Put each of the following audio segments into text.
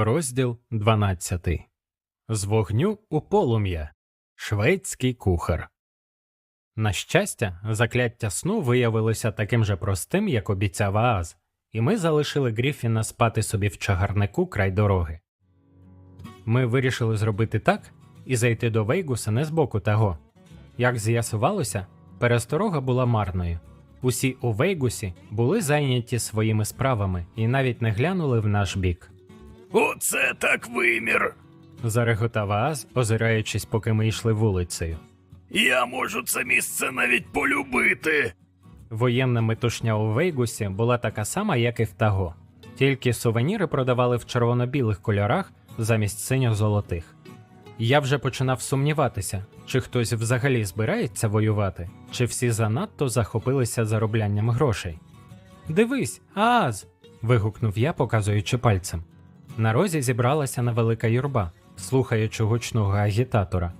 Розділ 12. З вогню у полум'я. Шведський кухар. На щастя, закляття сну виявилося таким же простим, як обіцяв Ааз, і ми залишили Гріфіна спати собі в чагарнику край дороги. Ми вирішили зробити так і зайти до Вейгуса не з боку того. Як з'ясувалося, пересторога була марною. Усі у Вейгусі були зайняті своїми справами і навіть не глянули в наш бік. Оце так вимір. Зареготав Ааз, озираючись, поки ми йшли вулицею. Я можу це місце навіть полюбити. Воєнна метушня у Вейгусі була така сама, як і в Таго, тільки сувеніри продавали в червоно-білих кольорах замість синьо-золотих. Я вже починав сумніватися, чи хтось взагалі збирається воювати, чи всі занадто захопилися зароблянням грошей. Дивись, Ааз. вигукнув я, показуючи пальцем. На розі зібралася невелика юрба, слухаючи гучного агітатора.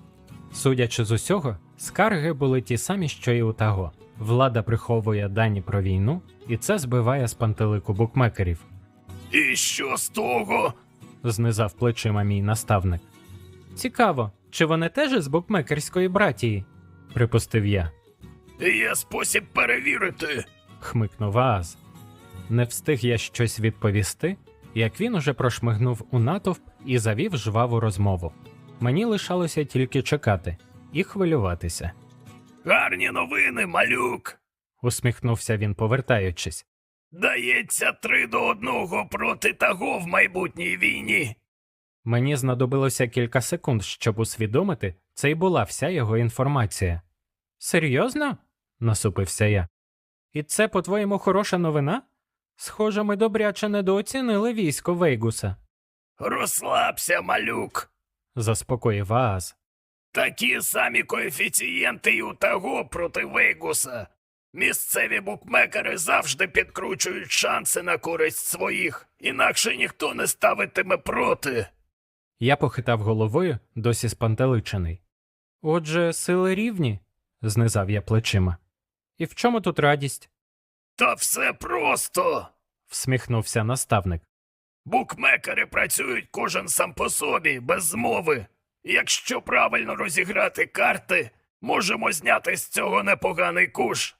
Судячи з усього, скарги були ті самі, що й у Таго. Влада приховує дані про війну, і це збиває з пантелику букмекерів, І що з того? знизав плечима мій наставник. Цікаво, чи вони теж із букмекерської братії? припустив я, Є спосіб перевірити. хмикнув Ааз. Не встиг я щось відповісти, як він уже прошмигнув у натовп і завів жваву розмову. Мені лишалося тільки чекати і хвилюватися. Гарні новини, малюк. усміхнувся він, повертаючись. Дається три до одного проти того в майбутній війні. Мені знадобилося кілька секунд, щоб усвідомити, це й була вся його інформація. Серйозно? насупився я. І це, по-твоєму, хороша новина? Схоже, ми добряче недооцінили військо Вейгуса, Розслабся, малюк. заспокоїв Ааз. Такі самі коефіцієнти і у того проти Вейгуса. Місцеві букмекери завжди підкручують шанси на користь своїх, інакше ніхто не ставитиме проти. Я похитав головою, досі спантеличений. Отже, сили рівні, знизав я плечима. І в чому тут радість? Та все просто. всміхнувся наставник. Букмекери працюють кожен сам по собі, без змови. Якщо правильно розіграти карти, можемо зняти з цього непоганий куш.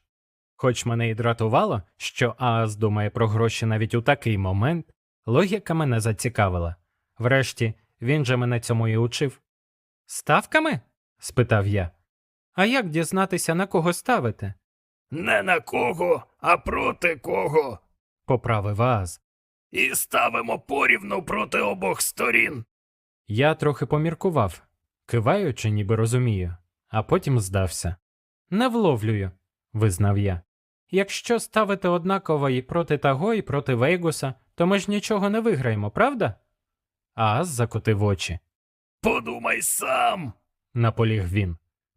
Хоч мене і дратувало, що Ааз думає про гроші навіть у такий момент, логіка мене зацікавила. Врешті, він же мене цьому і учив. Ставками? спитав я. А як дізнатися, на кого ставити? Не на кого, а проти кого. поправив Ааз. І ставимо порівну проти обох сторін. Я трохи поміркував, киваючи, ніби розумію, а потім здався. Не вловлюю, визнав я. Якщо ставити однаково і проти того, і проти Вейгуса, то ми ж нічого не виграємо, правда? Ааз закотив очі. Подумай сам. Наполіг він.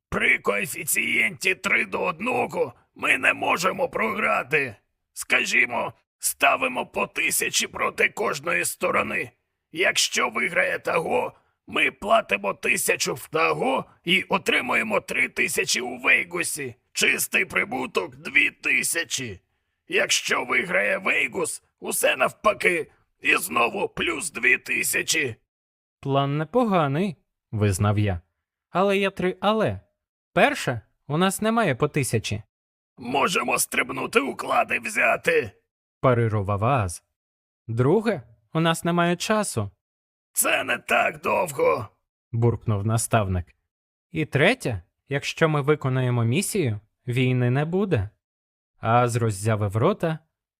При коефіцієнті 3 до 1 ми не можемо програти. Скажімо, ставимо по тисячі проти кожної сторони. Якщо виграє того, ми платимо тисячу в того і отримуємо три тисячі у Вейгусі. Чистий прибуток дві тисячі. Якщо виграє Вейгус, усе навпаки, і знову плюс дві тисячі. План непоганий, визнав я. Але є три але. Перше, у нас немає по тисячі, Можемо стрибнути уклади взяти. парирував Ааз. Друге, у нас немає часу, Це не так довго. буркнув наставник. І третє, якщо ми виконаємо місію, війни не буде. Ааз роззявив рота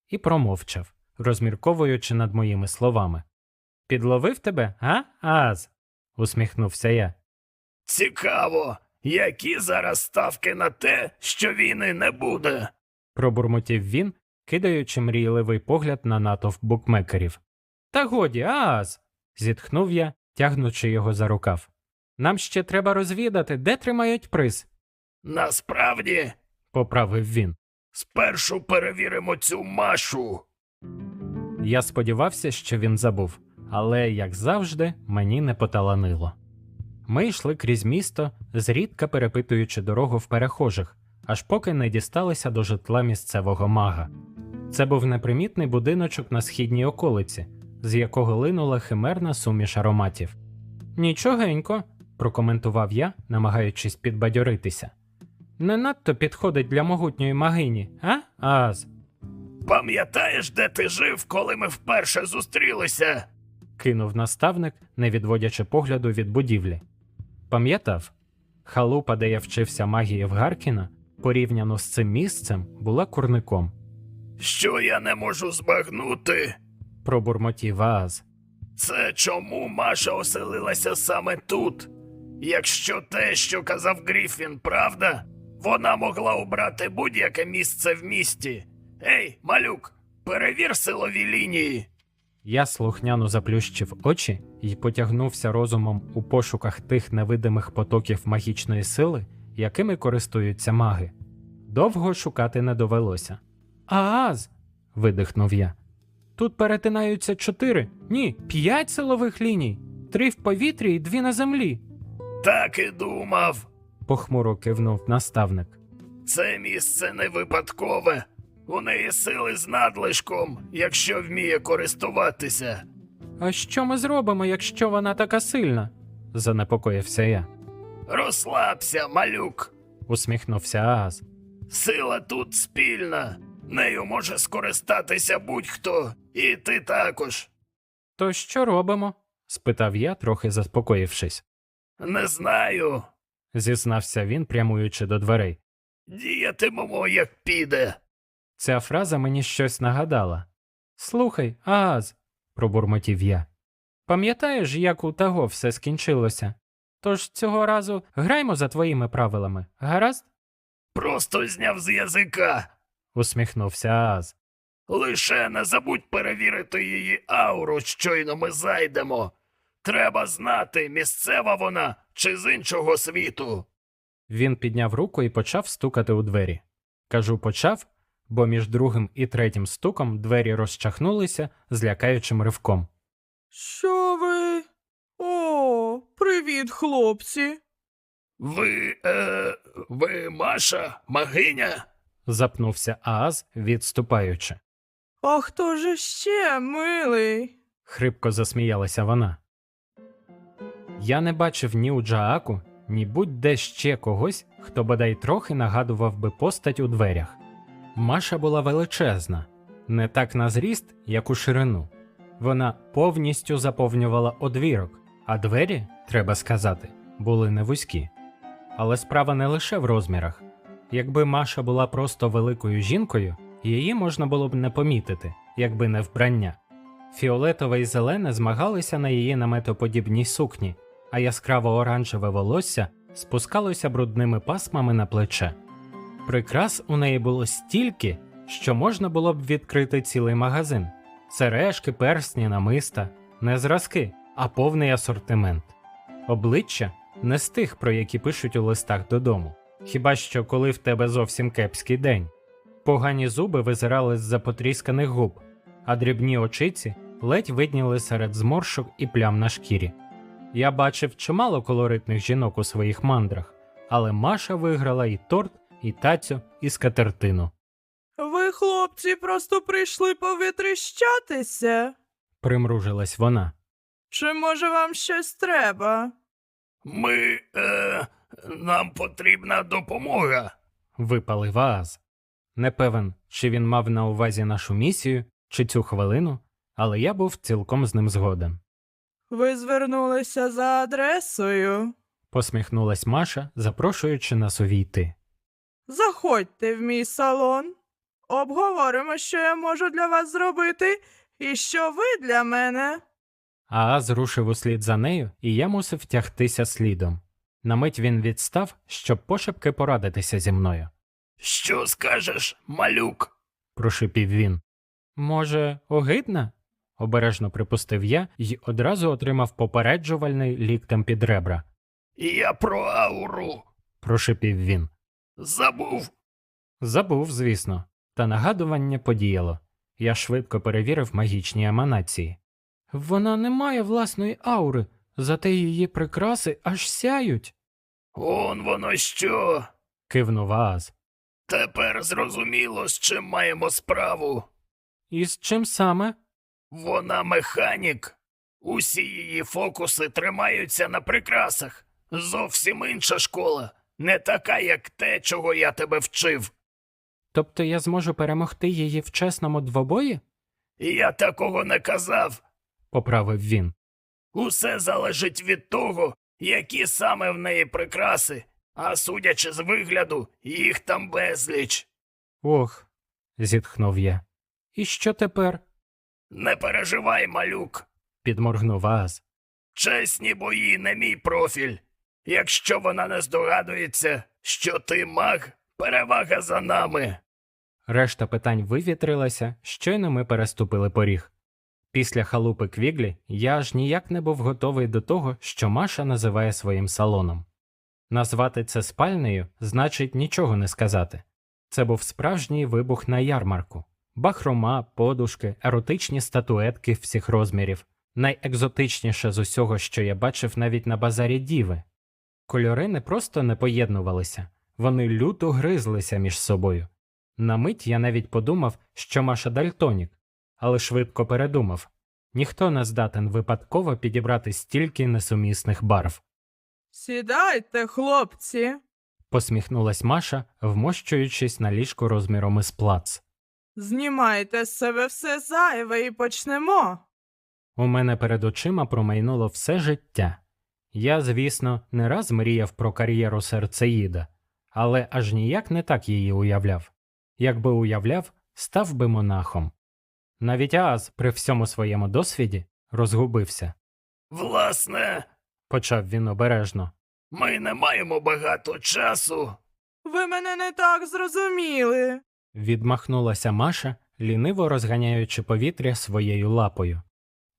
і промовчав, розмірковуючи над моїми словами. Підловив тебе, а, Ааз? усміхнувся я. Цікаво, які зараз ставки на те, що війни не буде. пробурмотів він, кидаючи мрійливий погляд на натовп букмекерів. Та годі, Ааз. зітхнув я, тягнучи його за рукав. Нам ще треба розвідати, де тримають приз, Насправді, поправив він. спершу перевіримо цю машу. Я сподівався, що він забув, але, як завжди, мені не поталанило. Ми йшли крізь місто, зрідка перепитуючи дорогу в перехожих, аж поки не дісталися до житла місцевого мага. Це був непримітний будиночок на східній околиці, з якого линула химерна суміш ароматів. Нічогенько, прокоментував я, намагаючись підбадьоритися. Не надто підходить для могутньої магині, а, Ааз? Пам'ятаєш, де ти жив, коли ми вперше зустрілися? кинув наставник, не відводячи погляду від будівлі. Пам'ятав, халупа, де я вчився магії в Гаркіна, порівняно з цим місцем, була курником. Що я не можу збагнути? Пробурмотів Ааз. Це чому Маша оселилася саме тут? Якщо те, що казав Гріфін, правда, вона могла обрати будь-яке місце в місті. Ей, малюк, перевір силові лінії. Я слухняно заплющив очі і потягнувся розумом у пошуках тих невидимих потоків магічної сили, якими користуються маги. Довго шукати не довелося. Ааз. видихнув я. Тут перетинаються чотири, ні, п'ять силових ліній, три в повітрі і дві на землі. Так і думав. похмуро кивнув наставник. Це місце не випадкове. У неї сили з надлишком, якщо вміє користуватися. А що ми зробимо, якщо вона така сильна? занепокоївся я. Розслабся, малюк. Усміхнувся Ааз. Сила тут спільна. Нею може скористатися будь-хто, і ти також. То що робимо? спитав я, трохи заспокоївшись. Не знаю. зізнався він, прямуючи до дверей. Діятимемо, як піде. Ця фраза мені щось нагадала. Слухай, Ааз, пробурмотів я. Пам'ятаєш, як у того все скінчилося? Тож цього разу граймо за твоїми правилами, гаразд? Просто зняв з язика. усміхнувся Ааз. Лише не забудь перевірити її ауру, щойно ми зайдемо. Треба знати, місцева вона чи з іншого світу. Він підняв руку і почав стукати у двері. Кажу, почав, бо між другим і третім стуком двері розчахнулися з лякаючим ривком. Що ви? О, привіт, хлопці. Ви. е. ви Маша, магиня? Запнувся Ааз, відступаючи. А хто же ще, милий? Хрипко засміялася вона. Я не бачив ні у Джааку, ні будь-де ще когось, хто бодай трохи нагадував би постать у дверях. Маша була величезна, не так на зріст, як у ширину. Вона повністю заповнювала одвірок, а двері, треба сказати, були не вузькі. Але справа не лише в розмірах. Якби Маша була просто великою жінкою, її можна було б не помітити, якби не вбрання. Фіолетове і зелене змагалися на її наметоподібній сукні, а яскраво оранжеве волосся спускалося брудними пасмами на плече. Прикрас у неї було стільки, що можна було б відкрити цілий магазин: сережки, персні, намиста, не зразки, а повний асортимент. Обличчя не з тих, про які пишуть у листах додому, хіба що коли в тебе зовсім кепський день. Погані зуби визирали з-за потрісканих губ, а дрібні очиці ледь видніли серед зморшок і плям на шкірі. Я бачив чимало колоритних жінок у своїх мандрах, але Маша виграла і торт, і тацю, і скатертину. Ви, хлопці, просто прийшли повітріщатися? Примружилась вона. Чи може вам щось треба? Ми. е. нам потрібна допомога. Випалив Ааз. Не певен, чи він мав на увазі нашу місію, чи цю хвилину, але я був цілком з ним згоден. Ви звернулися за адресою. Посміхнулась Маша, запрошуючи нас увійти. Заходьте в мій салон. Обговоримо, що я можу для вас зробити, і що ви для мене. Ааз рушив услід за нею, і я мусив тягтися слідом. На мить він відстав, щоб пошепки порадитися зі мною. Що скажеш, малюк? Прошипів він. Може, огидна? обережно припустив я і одразу отримав попереджувальний ліктем під ребра. Я про ауру. Прошипів він. Забув. Забув, звісно, та нагадування подіяло. Я швидко перевірив магічні еманації. Вона не має власної аури, зате її прикраси аж сяють, Он воно що. кивнув Ааз. Тепер зрозуміло, з чим маємо справу. І з чим саме? Вона механік. Усі її фокуси тримаються на прикрасах. Зовсім інша школа, не така, як те, чого я тебе вчив. Тобто я зможу перемогти її в чесному двобої? Я такого не казав. поправив він. Усе залежить від того, які саме в неї прикраси, а судячи з вигляду, їх там безліч. Ох, зітхнув я. І що тепер? Не переживай, малюк. підморгнув Ааз. Чесні бої не мій профіль. Якщо вона не здогадується, що ти маг, перевага за нами. Решта питань вивітрилася, щойно ми переступили поріг. Після халупи Квіглі я аж ніяк не був готовий до того, що Маша називає своїм салоном. Назвати це спальнею значить нічого не сказати. Це був справжній вибух на ярмарку. Бахрома, подушки, еротичні статуетки всіх розмірів, найекзотичніше з усього, що я бачив навіть на базарі Діви. Кольори не просто не поєднувалися, вони люто гризлися між собою. На мить я навіть подумав, що Маша Дальтонік, але швидко передумав ніхто не здатен випадково підібрати стільки несумісних барв. Сідайте, хлопці. Посміхнулась Маша, вмощуючись на ліжку розміром із плац. Знімайте з себе все зайве і почнемо. У мене перед очима промайнуло все життя. Я, звісно, не раз мріяв про кар'єру серцеїда, але аж ніяк не так її уявляв. Якби уявляв, став би монахом. Навіть Ааз при всьому своєму досвіді розгубився, Власне, почав він обережно. ми не маємо багато часу. Ви мене не так зрозуміли. Відмахнулася Маша, ліниво розганяючи повітря своєю лапою.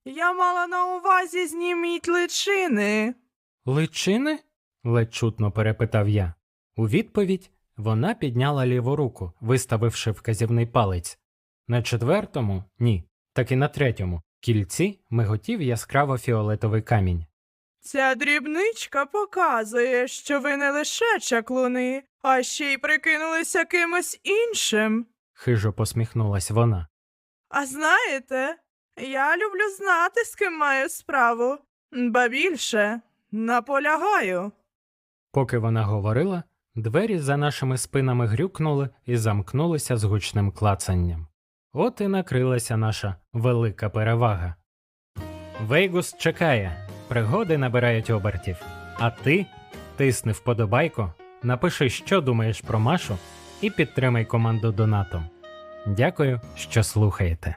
Я мала на увазі зніміть личини. Личини? ледь чутно перепитав я. У відповідь вона підняла ліву руку, виставивши вказівний палець. На четвертому, ні, так і на третьому кільці миготів яскраво фіолетовий камінь. Ця дрібничка показує, що ви не лише чаклуни, а ще й прикинулися кимось іншим. Хижо посміхнулась вона. А знаєте, я люблю знати, з ким маю справу, ба більше наполягаю. Поки вона говорила, двері за нашими спинами грюкнули і замкнулися з гучним клацанням. От і накрилася наша велика перевага. Вейгус чекає, пригоди набирають обертів. А ти тисни вподобайку, напиши, що думаєш про Машу, і підтримай команду донатом. Дякую, що слухаєте.